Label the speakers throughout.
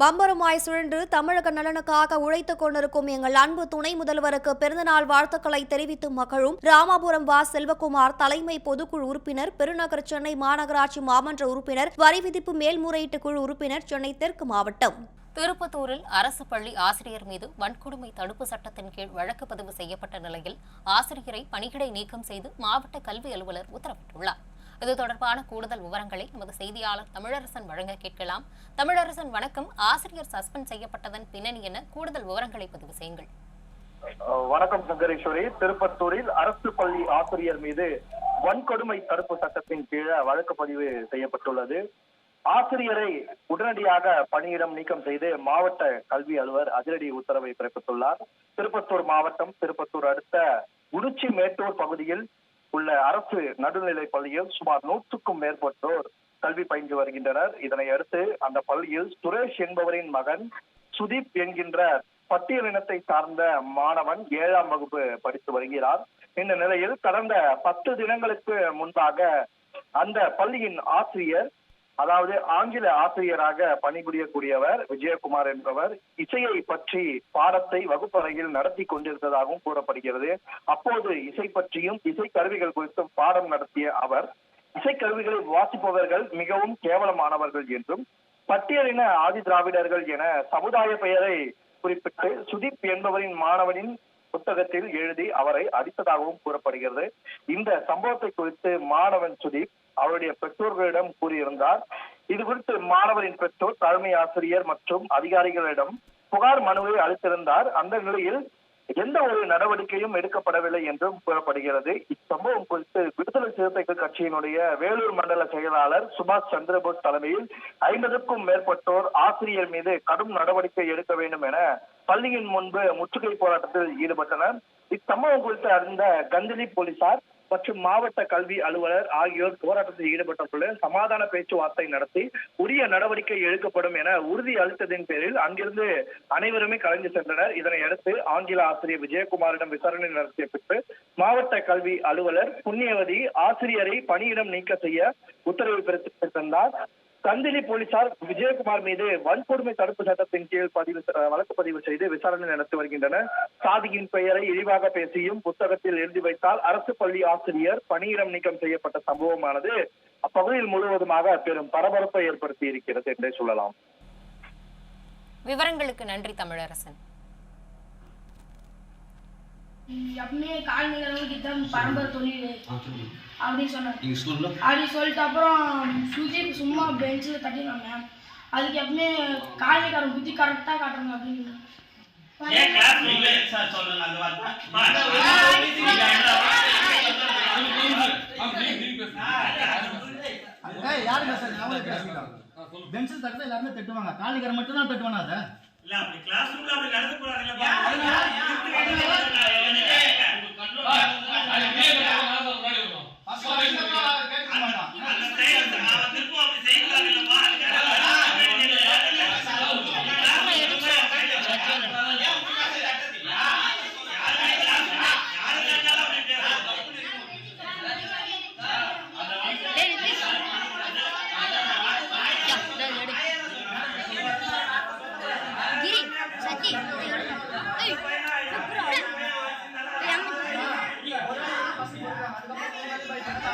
Speaker 1: பம்பரமாய் சுழன்று தமிழக நலனுக்காக உழைத்துக் கொண்டிருக்கும் எங்கள் அன்பு துணை முதல்வருக்கு பிறந்தநாள் வாழ்த்துக்களை தெரிவித்து மகளும் ராமாபுரம் வா செல்வகுமார் தலைமை பொதுக்குழு உறுப்பினர் பெருநகர் சென்னை மாநகராட்சி மாமன்ற உறுப்பினர் வரி விதிப்பு மேல்முறையீட்டு குழு உறுப்பினர் சென்னை தெற்கு மாவட்டம்.
Speaker 2: திருப்பத்தூரில் அரசு பள்ளி ஆசிரியர் மீது வன்கொடுமை தடுப்பு சட்டத்தின் கீழ் வழக்கு பதிவு செய்யப்பட்ட நிலையில் ஆசிரியரை பணியிடை நீக்கம் செய்து மாவட்ட கல்வி அலுவலர் உத்தரவிட்டுள்ளார். இது தொடர்பான கூடுதல் விவரங்களை நமது செய்தியாளர் தமிழரசன் வழங்க கேட்கலாம். தமிழரசன் வணக்கம். ஆசிரியர் சஸ்பெண்ட் செய்யப்பட்டதன் பின்னணி என கூடுதல் விவரங்களை பதிவு செய்யுங்கள்.
Speaker 3: வணக்கம் சங்கரேஸ்வரி. திருப்பத்தூரில் அரசு பள்ளி ஆசிரியர் மீது வன்கொடுமை தடுப்பு சட்டத்தின் கீழே வழக்கு பதிவு செய்யப்பட்டுள்ளது. ஆசிரியரை உடனடியாக பணியிடம் நீக்கம் செய்து மாவட்ட கல்வி அலுவலர் அதிரடி உத்தரவை பிறப்பித்துள்ளார். திருப்பத்தூர் மாவட்டம் திருப்பத்தூர் அடுத்த உடுச்சி மேட்டூர் பகுதியில் உள்ள அரசு நடுநிலை பள்ளியில் சுமார் நூற்றுக்கும் மேற்பட்டோர் கல்வி பயின்று வருகின்றனர். இதனை அடுத்து அந்த பள்ளியில் சுரேஷ் என்பவரின் மகன் சுதீப் என்கின்ற பட்டியலினத்தை சார்ந்த மாணவன் ஏழாம் வகுப்பு படித்து வருகிறார். இந்த நிலையில் கடந்த பத்து தினங்களுக்கு முன்பாக அந்த பள்ளியின் ஆசிரியர் அதாவது ஆங்கில ஆசிரியராக பணிபுரியக்கூடியவர் விஜயகுமார் என்பவர் இசையை பற்றி பாடத்தை வகுப்பறையில் நடத்தி கொண்டிருந்ததாகவும் கூறப்படுகிறது. அப்போது இசை பற்றியும் இசை கருவிகள் குறித்தும் பாடம் நடத்திய அவர் இசைக்கருவிகளை வாசிப்பவர்கள் மிகவும் கேவலமானவர்கள் என்றும் பட்டியலின ஆதி திராவிடர்கள் என சமுதாய பெயரை குறிப்பிட்டு சுதீப் என்பவரின் மாணவனின் புத்தகத்தில் எழுதி அவரை அடித்ததாகவும் கூறப்படுகிறது. இந்த சம்பவத்தை குறித்து மாணவன் சுதீப் அவருடைய பெற்றோர்களிடம் கூறியிருந்தார். இது குறித்து மாணவரின் பெற்றோர் தலைமை ஆசிரியர் மற்றும் அதிகாரிகளிடம் புகார் மனுவை அளித்திருந்தார். அந்த நிலையில் எந்த ஒரு நடவடிக்கையும் எடுக்கப்படவில்லை என்றும் கூறப்படுகிறது. இச்சம்பவம் குறித்து விடுதலை சிறுத்தைகள் கட்சியினுடைய வேலூர் மண்டல செயலாளர் சுபாஷ் சந்திரபோஸ் தலைமையில் ஐம்பதுக்கும் மேற்பட்டோர் ஆசிரியர் மீது கடும் நடவடிக்கை எடுக்க வேண்டும் என பள்ளியின் முன்பு முற்றுகை போராட்டத்தில் ஈடுபட்டனர். இச்சம்பவம் குறித்து அறிந்த கந்திலி போலீசார் மற்றும் மாவட்ட கல்வி அலுவலர் ஆகியோர் போராட்டத்தில் ஈடுபட்டுள்ள சமாதான பேச்சுவார்த்தை நடத்தி உரிய நடவடிக்கை எடுக்கப்படும் என உறுதி அளித்ததின் பேரில் அங்கிருந்து அனைவருமே கலைந்து சென்றனர். இதனை அடுத்து ஆங்கில ஆசிரியர் விஜயகுமாரிடம் விசாரணை நடத்திய பின்பு மாவட்ட கல்வி அலுவலர் புண்ணியவதி ஆசிரியரை பணியிடம் நீக்க செய்ய உத்தரவு பிறப்பித்திருந்தார். சந்திலி போலீசார் விஜயகுமார் மீது வன்கொடுமை தடுப்பு சட்டத்தின் கீழ் பதிவு வழக்கு பதிவு செய்து விசாரணை நடத்தி வருகின்றனர். சாதியின் பெயரை இழிவாக பேசியும் புத்தகத்தில் எழுதி வைத்தால் அரசு பள்ளி ஆசிரியர் பணியிடம் நீக்கம் செய்யப்பட்ட சம்பவமானது அப்பகுதியில் முழுவதுமாக பெரும் பரபரப்பை ஏற்படுத்தி இருக்கிறது என்றே சொல்லலாம்.
Speaker 2: விவரங்களுக்கு நன்றி தமிழரசன்.
Speaker 4: எப்பவுமே கால்நடைகளுக்கு இதுதான் பரம்பரை தொழில் அப்படின்னு
Speaker 5: ஸ்கூல்ல
Speaker 4: அப்படி சொல்லிட்டு அப்புறம் சுஜித் சும்மா பெஞ்சில் தட்டினாங்க அதுக்கு எப்பவுமே கால்நடைக்காரன் புத்தி கரெக்டாக காட்டுறாங்க அப்படின்னு
Speaker 6: யாரு பேசிக்கிட்டாங்க. பென்சில் தட்டுறது எல்லாருமே தட்டுவாங்க காலிகரை மட்டும் தான் தட்டுவானா அதை
Speaker 7: இல்ல அப்படி கிளாஸ் ரூம்ல அப்படி நடந்து போறாங்கல்ல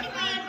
Speaker 7: Thank you.